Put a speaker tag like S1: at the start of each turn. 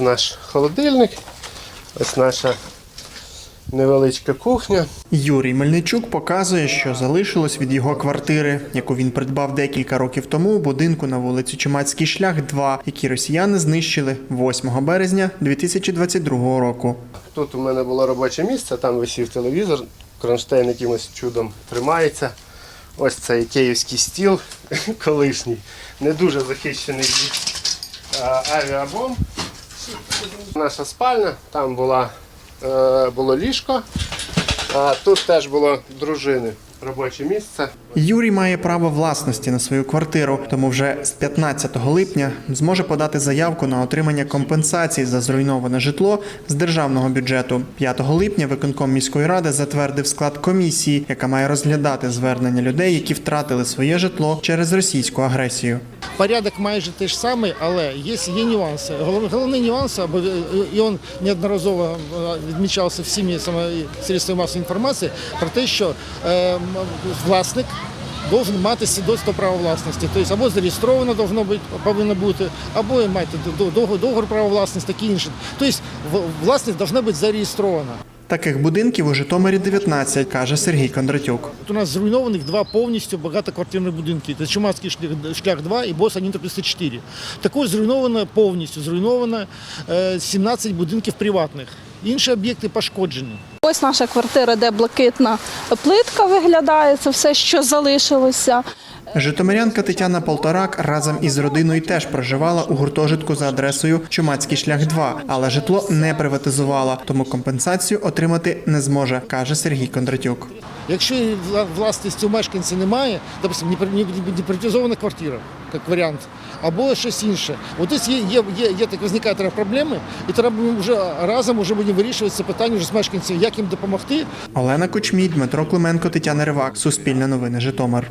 S1: Наш холодильник, ось наша невеличка кухня.
S2: Юрій Мельничук показує, що залишилось від його квартири, яку він придбав декілька років тому у будинку на вулиці Чумацький шлях 2, який росіяни знищили 8 березня 2022 року.
S1: Тут у мене було робоче місце, там висів телевізор, кронштейн якимось чудом тримається. Ось цей київський стіл колишній, не дуже захищений від авіабомб. Наша спальня, там була, е, було ліжко, а тут теж було дружини робоче місце.
S2: Юрій має право власності на свою квартиру, тому вже з 15 липня зможе подати заявку на отримання компенсації за зруйноване житло з державного бюджету. 5 липня виконком міської ради затвердив склад комісії, яка має розглядати звернення людей, які втратили своє житло через російську агресію.
S3: Порядок майже той ж самий, але є, є нюанси. Голов- Головний нюанс, або і він неодноразово е, відмічався всіми саме средствами масової інформації, про те, що е, власник должен мати свідоцтво права власності. Тобто або зареєстровано должно бути, повинно бути, або мати до- договор, договор права власності, такі інше. Тобто власність повинна бути зареєстрована.
S2: Таких будинків у Житомирі 19, каже Сергій Кондратюк.
S3: У нас зруйнованих два повністю багатоквартирні будинки. Це Чумацький шлях, шлях 2 і БОС 134. Також зруйновано повністю зруйновано е, 17 будинків приватних. Інші об'єкти пошкоджені.
S4: Ось наша квартира, де блакитна плитка виглядає, це все, що залишилося.
S2: Житомирянка Тетяна Полторак разом із родиною теж проживала у гуртожитку за адресою Чумацький шлях 2, але житло не приватизувала, тому компенсацію отримати не зможе, каже Сергій Кондратюк.
S3: Якщо власності у мешканця немає, допустим, не не- не приватизована квартира, як варіант, або щось інше. От ось є, є, є, є так виникає треба проблеми, і треба ми вже разом вже будемо вирішувати це питання вже з мешканців, як їм допомогти,
S2: Олена Кучмій, Дмитро Клименко, Тетяна Ривак. Суспільне новини Житомир.